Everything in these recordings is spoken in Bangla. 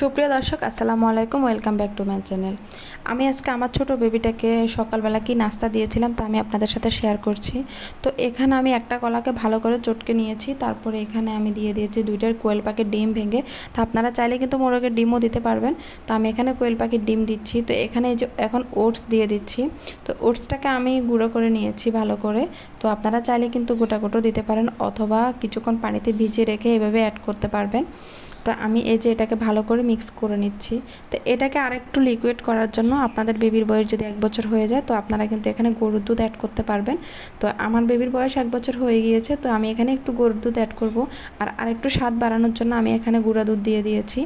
সুপ্রিয় দর্শক, আসসালামু আলাইকুম, welcome back to my channel. আমি আজকে আমার ছোট বেবিটাকে সকালবেলা কি নাস্তা দিয়েছিলাম তা আমি আপনাদের সাথে শেয়ার করছি। তো এখানে আমি একটা কলাকে ভালো করে চটকে নিয়েছি, তারপরে এখানে আমি দিয়ে দিয়েছি দুইটার কোয়েল পাখির ডিম ভেঙে। তো আপনারা চাইলে কিন্তু মোরগের ডিমও দিতে পারবেন। তো আমি এখানে কোয়েল পাখির ডিম দিচ্ছি। তো এখানে এই যে এখন ওটস দিয়ে দিচ্ছি। তো ওটসটাকে আমি গুঁড়ো করে নিয়েছি ভালো করে। তো আপনারা চাইলে কিন্তু গোটা গোটো দিতে পারেন অথবা কিছুক্ষণ পানিতে ভিজিয়ে রেখে এভাবে অ্যাড করতে পারবেন। তো আমি এই যে এটাকে ভালো করে মিক্স করে নিচ্ছি। তো এটাকে আরেকটু লিকুইড করার জন্য আপনাদের বেবির বয়স যদি এক বছর হয়ে যায়, তো আপনারা কিন্তু এখানে গরুর দুধ অ্যাড করতে পারবেন। তো আমার বেবির বয়স এক বছর হয়ে গিয়েছে, তো আমি এখানে একটু গরুর দুধ অ্যাড করব। আর আরেকটু স্বাদ বাড়ানোর জন্য আমি এখানে গুঁড়া দুধ দিয়ে দিয়েছি।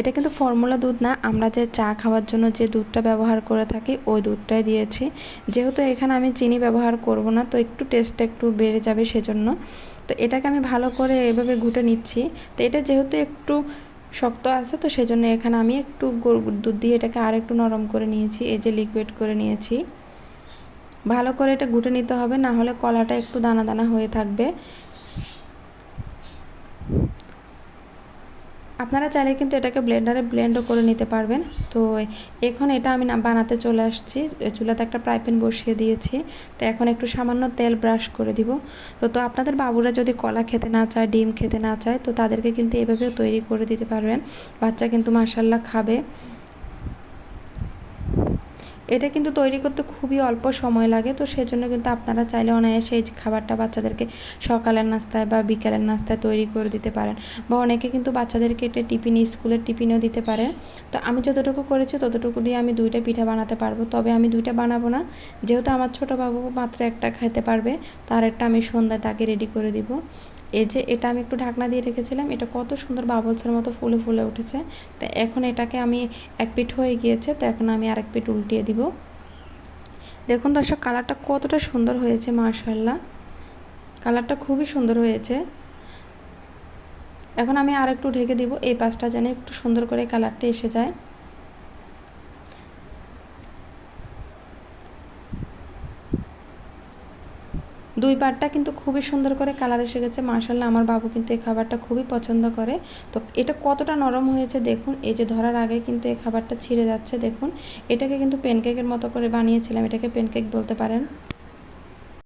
এটা কিন্তু ফর্মুলা দুধ না, আমরা যে চা খাওয়ার জন্য যে দুধটা ব্যবহার করে থাকি, ওই দুধটাই দিয়েছি। যেহেতু এখানে আমি চিনি ব্যবহার করব না, তো একটু টেস্টটা একটু বেড়ে যাবে সেজন্য। তো এটাকে আমি ভালো করে এভাবে ঘুটে নিচ্ছি। তো এটা যেহেতু একটু শক্ত আছে, তো সেই জন্য এখানে আমি একটু দুধ দিয়ে এটাকে আর একটু নরম করে নিয়েছি, এই যে লিকুইড করে নিয়েছি। ভালো করে এটা ঘুটে নিতে হবে, না হলে কলাটা একটু দানা দানা হয়ে থাকবে। আপনারা চাইলে কিন্তু এটাকে ব্লেন্ডারে ব্লেন্ডও করে নিতে পারবেন। তো এখন এটা আমি বানাতে চলে আসছি। চুলাতে একটা ফ্রাই প্যান বসিয়ে দিয়েছি। তো এখন একটু সামান্য তেল ব্রাশ করে দিব। তো তো আপনাদের বাবুরা যদি কলা খেতে না চায়, ডিম খেতে না চায়, তো তাদেরকে কিন্তু এভাবেও তৈরি করে দিতে পারবেন। বাচ্চা কিন্তু মাসাল্লাহ খাবে। এটা কিন্তু তৈরি করতে খুবই অল্প সময় লাগে, তো সেজন্য কিন্তু আপনারা চাইলে অনায়াসে এই খাবারটা বাচ্চাদেরকে সকালের নাস্তায় বা বিকালের নাস্তায় তৈরি করে দিতে পারেন। বা অনেকে কিন্তু বাচ্চাদেরকে এটা টিফিন, স্কুলের টিফিনেও দিতে পারে তো আমি যতটুকু করেছি ততটুকু দিয়ে আমি দুইটা পিঠা বানাতে পারব। তবে আমি দুইটা বানাবো না, যেহেতু আমার ছোটো বাবু মাত্র একটা খাইতে পারবে, তার একটা আমি সন্ধ্যায় তাকে রেডি করে দিব। এই যে এটা আমি একটু ঢাকনা দিয়ে রেখেছিলাম, এটা কত সুন্দর বাবলসের মতো ফুলে ফুলে উঠেছে। তো এখন এটাকে আমি এক পিঠ হয়ে গিয়েছে, তো এখন আমি আরেক পিঠ উল্টিয়ে দিব। দেখুন দর্শক, কালারটা কতটা সুন্দর হয়েছে মার্শাল্লাহ কালারটা খুবই সুন্দর হয়েছে। এখন আমি আর একটু ঢেকে দিব, এই পাশটা যেন একটু সুন্দর করে কালারটা এসে যায়। দুই পাটটা কিন্তু খুবই সুন্দর করে কালার এসে গেছে। মার্শাল্লাহ আমার বাবু কিন্তু এই খাবারটা খুবই পছন্দ করে। তো এটা কতটা নরম হয়েছে দেখুন, এই যে ধরার আগে কিন্তু এই খাবারটা ছিঁড়ে যাচ্ছে দেখুন। এটাকে কিন্তু প্যানকেকের মতো করে বানিয়েছিলাম, এটাকে প্যানকেক বলতে পারেন।